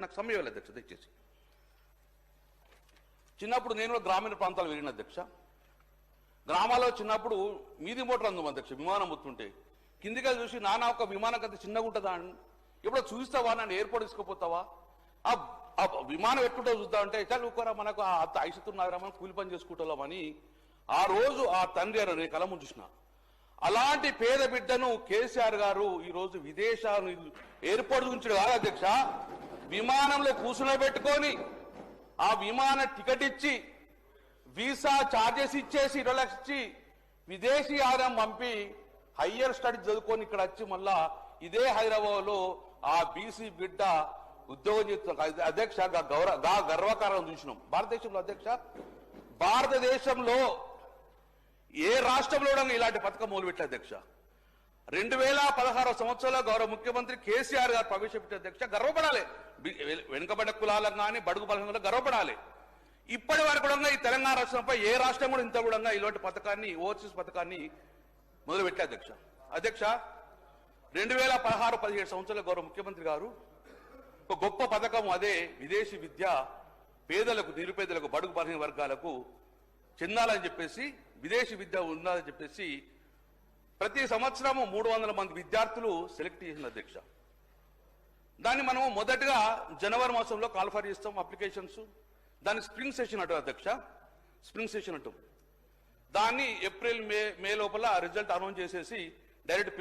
నాకు సమయం లేదు అధ్యక్ష దయచేసి. చిన్నప్పుడు నేను గ్రామీణ ప్రాంతాలు వెళ్ళిన అధ్యక్ష. గ్రామాల్లో చిన్నప్పుడు మీది మోటార్ అందం అధ్యక్ష విమానం వస్తుంటే. కిందికి చూసి నానా ఒక విమానం కథ చిన్నగా ఉంటుందా అని. ఎప్పుడో చూస్తావా? నన్ను ఎయిర్పోర్ట్ తీసుకుపోతావా? ఆ విమానం ఎట్లుంటో చూద్దాం అంటే చాలా ఊకోరా మనకు ఆ ఐసుతున్నారా మనం కూలి పని చేసుకుంటామని ఆ రోజు ఆ తండ్రి నేను కలము ముంచుసిన అలాంటి పేద బిడ్డను కేసీఆర్ గారు ఈ రోజు విదేశాలు ఎయిర్పోర్ట్ గురించి కాదు అధ్యక్ష. విమానంలో కూర్చునబెట్టుకొని ఆ విమాన టికెట్ ఇచ్చి వీసా చార్జెస్ ఇచ్చేసి ఇరవై లక్షలు ఇచ్చి విదేశీ ఆదాయం పంపి హయ్యర్ స్టడీ చదువుకొని ఇక్కడ వచ్చి మళ్ళా ఇదే హైదరాబాద్లో ఆ బీసీ బిడ్డ ఉద్యోగం చేస్తున్న అధ్యక్ష గౌరవ గా గర్వకారణం చూసినాం. భారతదేశంలో అధ్యక్ష భారతదేశంలో ఏ రాష్ట్రంలో ఇలాంటి పథకం మొదలుపెట్టే అధ్యక్ష. రెండు వేల పదహారు సంవత్సరంలో గౌరవ ముఖ్యమంత్రి కేసీఆర్ గారు ప్రవేశపెట్టే అధ్యక్ష గర్వపడాలి. వెనుకబడ్డ కులాలకు కానీ బడుగు బలహీన గర్వపడాలి. ఇప్పటి వరకు కూడా ఈ తెలంగాణ రాష్ట్రంపై ఏ రాష్ట్రం కూడా ఇంత కూడా ఇలాంటి పథకాన్ని ఓవర్సీస్ పథకాన్ని మొదలుపెట్టే అధ్యక్ష. అధ్యక్ష రెండు వేల పదహారు పదిహేడు సంవత్సరాల గౌరవ ముఖ్యమంత్రి గారు ఒక గొప్ప పథకం అదే విదేశీ విద్య పేదలకు నిరుపేదలకు బడుగు బలహీన వర్గాలకు చెందాలని చెప్పేసి విదేశీ విద్య ఉండాలని చెప్పేసి ప్రతి సంవత్సరము మూడు వందల మంది విద్యార్థులు సెలెక్ట్ చేసిన అధ్యక్ష. దాన్ని మనము మొదటగా జనవరి మాసంలో కాల్ఫర్ చేస్తాం అప్లికేషన్స్. దాన్ని స్ప్రింగ్ సెషన్ అంటారు అధ్యక్ష. స్ప్రింగ్ సెషన్ అంటాం. దాన్ని ఏప్రిల్ మే మే లోపల రిజల్ట్ అనౌన్స్ చేసేసి డైరెక్ట్